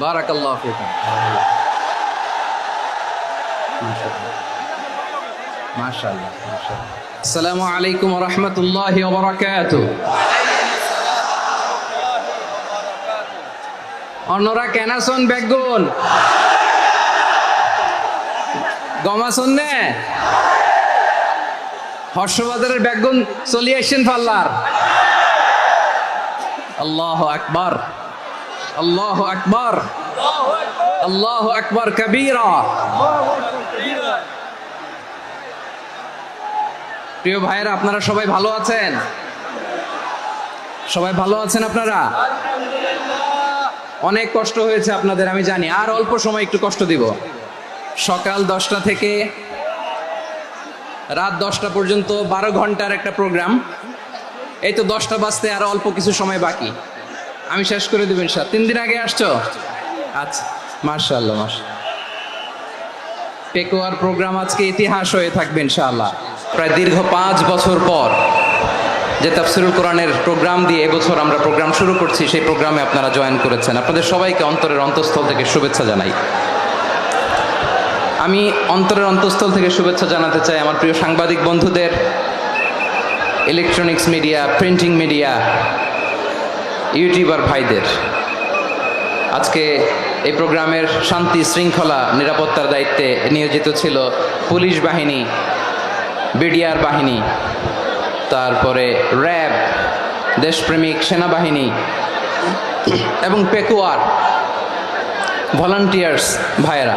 বারাকাল্লাহ ফিকুম। মাশাআল্লাহ। আসসালামু আলাইকুম ওয়া রাহমাতুল্লাহি ওয়া বারাকাতুহু। অন্যরা কেন আছেন বেগুন? গমাছন নে? হর্ষবাজারের বেগুন চলিয়ে আসছেন পাল্লার। আল্লাহ আকবার। আল্লাহ আকবর আল্লাহ আকবর কবীরা প্রিয় ভাইয়েরা, আপনারা সবাই ভালো আছেন? সবাই ভালো আছেন আপনারা? অনেক কষ্ট হয়েছে আপনাদের, আমি জানি। আর অল্প সময় একটু কষ্ট দিব। সকাল দশটা থেকে রাত দশটা পর্যন্ত বারো ঘণ্টার একটা প্রোগ্রাম। এই তো দশটা বাজতে আরও অল্প কিছু সময় বাকি। আমি শেষ করে দেবেন স্যার তিন দিন আগে আসছো? আচ্ছা মার্শাল্লাহ মার্শাল পেকোয়ার প্রোগ্রাম আজকে ইতিহাস হয়ে থাকবে ইনশাআল্লাহ। প্রায় দীর্ঘ পাঁচ বছর পর যে তাফসিরুল কোরআনের প্রোগ্রাম দিয়ে এবছর আমরা প্রোগ্রাম শুরু করছি, সেই প্রোগ্রামে আপনারা জয়েন করেছেন। আপনাদের সবাইকে অন্তরের অন্তঃস্থল থেকে শুভেচ্ছা জানাই। আমি অন্তরের অন্তঃস্থল থেকে শুভেচ্ছা জানাতে চাই আমার প্রিয় সাংবাদিক বন্ধুদের। Electronics media printing media YouTuber ভাইদের। আজকে এই প্রোগ্রামের শান্তি শৃঙ্খলা, নিরাপত্তার দায়িত্বে নিয়োজিত ছিল পুলিশ বাহিনী, বিডিআর বাহিনী, তারপরে র্যাব, দেশপ্রেমিক সেনাবাহিনী এবং পেকুয়ার ভলান্টিয়ার্স ভাইয়েরা।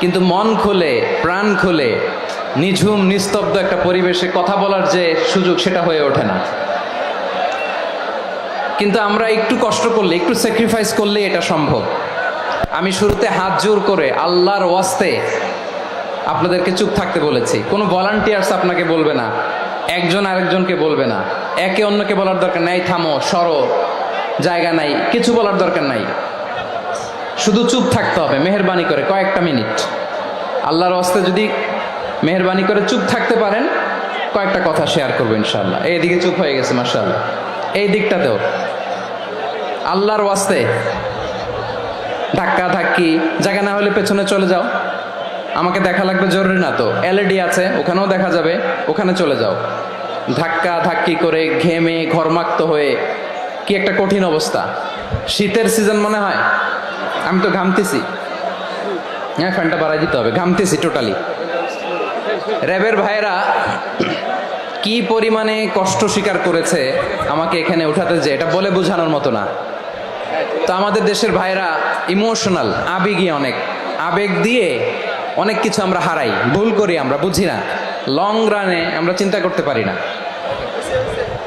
কিন্তু মন খুলে, প্রাণ খুলে, নিঝুম, নিস্তব্ধ একটা পরিবেশে কথা বলার যে সুযোগ সেটা হয়ে ওঠে না। কিন্তু আমরা একটু কষ্ট করলে, একটু স্যাক্রিফাইস করলে এটা সম্ভব। আমি শুরুতে হাত জোর করে আল্লাহর ওয়াস্তে আপনাদেরকে চুপ থাকতে বলেছি। কোনো ভলান্টিয়ার্স আপনাকে বলবে না, একজন আরেকজনকে বলবে না। একে অন্যকে বলার দরকার নাই, থামো, সরো, জায়গা নাই, কিছু বলার দরকার নাই। শুধু চুপ থাকতে হবে, মেহরবানি করে কয়েকটা মিনিট। আল্লাহর ওয়াস্তে যদি মেহরবানি করে চুপ থাকতে পারেন, কয়েকটা কথা শেয়ার করব ইনশাল্লাহ এইদিকে চুপ হয়ে গেছে মার্শাল্লাহ এই দিকটাতেও। আল্লাহর ওয়াস্তে ধাক্কা, ধাক্কি, জায়গা না হলে পেছনে চলে যাও। আমাকে দেখা লাগবে জরুরি না তো। এলইডি আছে, ওখানেও দেখা যাবে, ওখানে চলে যাও। ধাক্কা, ধাক্কি করে ঘেমে ঘরমাক্ত হয়ে, কি একটা কঠিন অবস্থা। শীতের সিজন মনে হয়? আমি তো ঘামতেছি। হ্যাঁ ফ্যানটা বাড়াই দিতে হবে। ঘামতেছি টোটালি র্যাবের ভাইয়েরা কি পরিমাণে কষ্ট স্বীকার করেছে আমাকে এখানে উঠাতে যে এটা বলে বোঝানোর মতো না। তো আমাদের দেশের ভাইরা ইমোশনাল আবেগী অনেক। আবেগ দিয়ে অনেক কিছু আমরা হারাই। ভুল করি আমরা, বুঝি না। লং রানে আমরা চিন্তা করতে পারি না।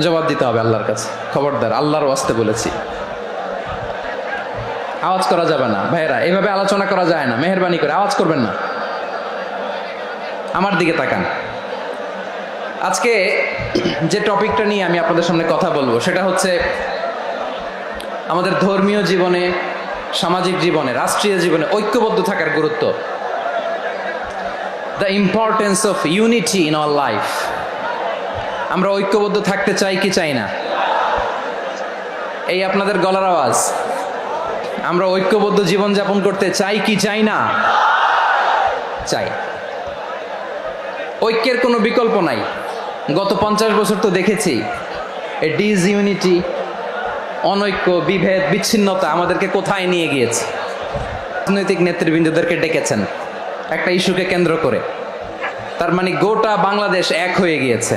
জবাব দিতে হবে আল্লাহর কাছে। খবরদার, আল্লাহর ওয়াস্তে বলেছি। আওয়াজ করা যাবে না। ভাইয়েরা এইভাবে আলোচনা করা যায় না। মেহরবানি করে আওয়াজ করবেন না। আমার দিকে তাকান। আজকে যে টপিকটা নিয়ে আমি আপনাদের সামনে কথা বলব, সেটা হচ্ছে আমাদের ধর্মীয় জীবনে, সামাজিক জীবনে, রাষ্ট্রীয় জীবনে ঐক্যবদ্ধ থাকার গুরুত্ব। The importance of unity in our life আমরা ঐক্যবদ্ধ থাকতে চাই কি চাই না? এই আপনাদের গলার আওয়াজ। আমরা ঐক্যবদ্ধ জীবনযাপন করতে চাই কি চাই না? চাই। ঐক্যের কোনো বিকল্প নাই। গত পঞ্চাশ বছর তো দেখেছি ডিজ ইউনিটি অনৈক্য, বিভেদ, বিচ্ছিন্নতা আমাদেরকে কোথায় নিয়ে গিয়েছে? রাজনৈতিক নেতৃবৃন্দদেরকে ডেকেছেন, একটা ইস্যুকে কেন্দ্র করে। তার মানে গোটা বাংলাদেশ এক হয়ে গিয়েছে।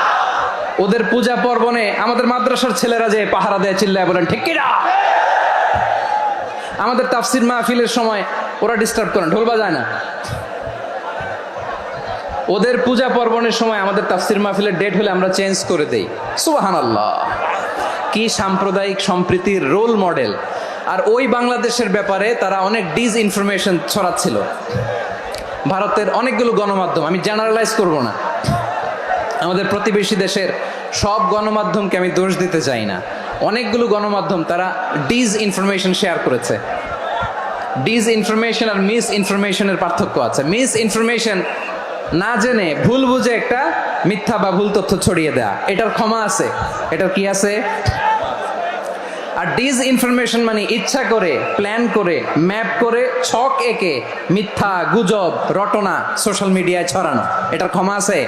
ওদের পূজা পর্বণে আমাদের মাদ্রাসার ছেলেরা যে পাহারা দেয়, চিল্লায় বলেন, ঠিক কিনা? আমাদের তাফসির মাহফিলের সময় ওরা ডিস্টার্ব করেন ঢোল বাজায় না। ওদের পূজা পর্বণের সময় আমাদের তাফসির মাহফিলের ডেট হলে আমরা চেঞ্জ করে দেই। সুবাহান আল্লাহ কি সাম্প্রদায়িক সম্প্রীতির রোল মডেল আর ওই বাংলাদেশের ব্যাপারে তারা অনেক ডিস ইনফরমেশন ছড়াচ্ছিল। ভারতের অনেকগুলো গণমাধ্যম, আমি জেনারেলাইজ করব না। আমাদের প্রতিবেশী দেশের সব গণমাধ্যমকে আমি দোষ দিতে চাই না। অনেকগুলো গণমাধ্যম তারা ডিস ইনফরমেশন শেয়ার করেছে। ডিস ইনফরমেশন আর মিস ইনফরমেশনের পার্থক্য আছে। মিস ইনফরমেশন না জেনে ভুল বুঝে একটা মিথ্যা বা ভুল তথ্য ছড়িয়ে দেয়া। এটার ক্ষমা আছে। এটার কি আছে? আর ডিস ইনফরমেশন মানে ইচ্ছা করে প্ল্যান করে ম্যাপ করে, ছক একে মিথ্যা, গুজব, রটনা সোশ্যাল মিডিয়ায় ছড়ানো। এটার ক্ষমা আছে।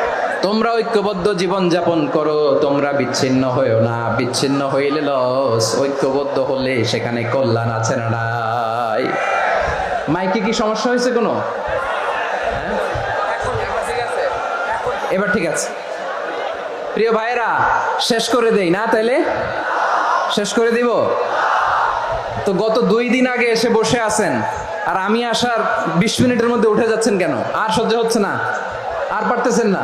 তোমরা ঐক্যবদ্ধ জীবন যাপন করো, তোমরা বিচ্ছিন্ন হয়েও না। বিচ্ছিন্ন হইলে লস, ঐক্যবদ্ধ হলে সেখানে কল্যাণ আছে না নাই। মাইকে কি সমস্যা হয়েছে কোনো? হ্যাঁ? এবার ঠিক আছে। প্রিয় ভাইয়েরা, শেষ করে দেই না তাইলে? শেষ করে দিব? তো গত দুই দিন আগে এসে বসে আছেন, আর আমি আসার বিশ মিনিটের মধ্যে উঠে যাচ্ছেন কেন? আর সহ্য হচ্ছে না। আর পারতেছেন না।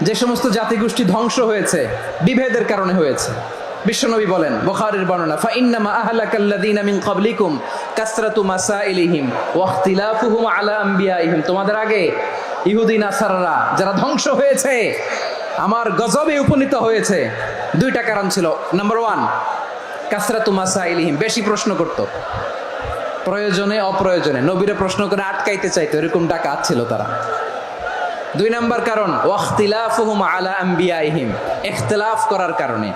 যে সমস্ত জাতিগোষ্ঠী ধ্বংস হয়েছে, বিভেদের কারণে হয়েছে। বিশ্বনবী বলেন, বুখারীর বর্ণনা, ফাইন্নামা আহলাকাল্লাযীনা মিন ক্বাবলিকুম কাসরাতু মাসাইলিহিম ওয়া ইখতিলাফুহুম আলা আম্বিয়াইহিম। তোমাদের আগে ইহুদি, নাসারারা যারা ধ্বংস হয়েছে, আমার গজবে উপনীত হয়েছে, দুইটা কারণ ছিল। নাম্বার ওয়ান কাসরাতু মাসাইলিহিম, বেশি প্রশ্ন করতো। প্রয়োজনে, অপ্রয়োজনে। নবীরা প্রশ্ন করে আটকাইতে চাইতো, এরকম ডাকাত ছিল তারা। দুই নাম্বার কারণ, ওয়াখতিলাফুহুম আলা আম্বিয়াইহিম ইখতিলাফ করার কারণে।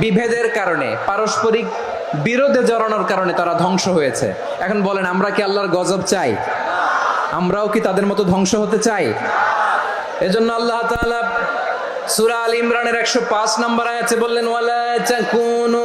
বিভেদের কারণে, পারস্পরিক বিরোধে জড়ানোর কারণে তারা ধ্বংস হয়েছে। এখন বলেন, আমরা কি আল্লাহর গজব চাই? আমরাও কি তাদের মতো ধ্বংস হতে চাই? এজন্য আল্লাহ সূরা আল ইমরানের 105 নম্বর আয়াতে বললেন, ওয়ালা তাকুনু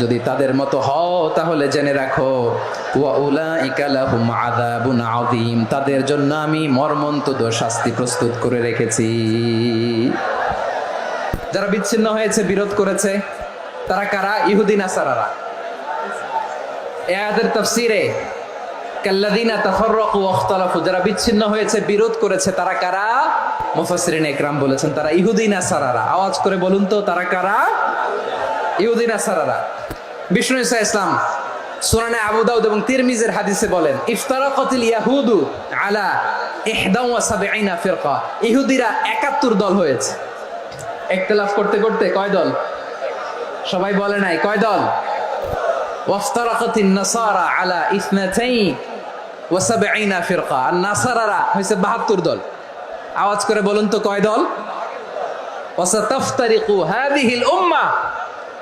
যদি তাদের মতো হও, তাহলে জেনে রাখো আযীম তাদের জন্য আমি মর্মন্তুদ শাস্তি প্রস্তুত করে রেখেছি। যারা বিচ্ছিন্ন হয়েছে, বিরোধ করেছে, তারা কারা? ইহুদি নাসারারা এ আয়াতের তাফসীরে কাল্লাদিনা তাফাররাকু ওয়াখতালাফু যারা বিচ্ছিন্ন হয়েছে, বিরোধ করেছে, তারা কারা? মুফাসসিরিন ইকরাম বলেছেন, তারা ইহুদি নাসারারা আওয়াজ করে বলুন তো, তারা কারা? ইহুদি নাসারারা। বিষ্ণু ইসা ইসলাম সুনানে আবু দাউদ এবং তিরমিজের হাদিসে বলেন, ইফতারাকাতিল ইয়াহুদু আলা ইহদা ওয়া সাবঈনা ফিরকা। ইহুদিরা 71 দল হয়েছে। ইখতিলাফ করতে করতে কয় দল? সবাই বলে নাই, কয় দল? ওয়াফতারাকাতিন নাসারা আলা ইসনাতাইন ওয়া সাবঈনা ফিরকা। আর নাসারারা হইছে 72 দল। আওয়াজ করে বলুন তো কয় দল? ওয়াসাতাফতারিকু হাদিহিল উম্মাহ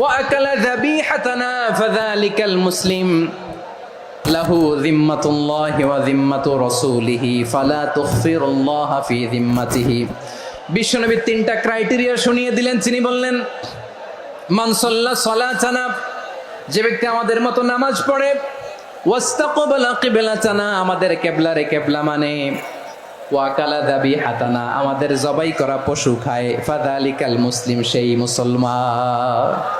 ওয়া আকালা যাবিহাতানা ফাযালিকাল মুসলিম লাহু যিম্মাতুল্লাহি ওয়া যিম্মাতু রাসূলিহি ফালা তুখফিরুল্লাহ ফি যিম্মাতিহি বিশ্বনবী তিনটা ক্রাইটেরিয়া শুনিয়ে দিলেন, তিনি বললেন, মান সাল্লা সালাতানা, যে ব্যক্তি আমাদের মতো নামাজ পড়ে, ওয়াস্তাকবালা কিবলাতানা, আমাদের কেবলারে কেবলা মানে ওয়াকালা দাবি হাতানা আমাদের জবাই করা পশু খায় ফাদালিকাল মুসলিম, সেই মুসলমান।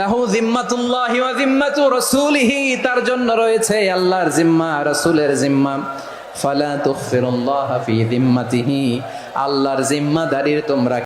লাহু জিম্মাতুল্লাহি ওয়া জিম্মাতু রাসূলিহি, তার জন্য রয়েছে আল্লাহর জিম্মা, রাসূলের জিম্মা। ফালা তুখফিরুল্লাহ ফি জিম্মাতিহি, আল্লাহর জিম্মাদারির তোমরা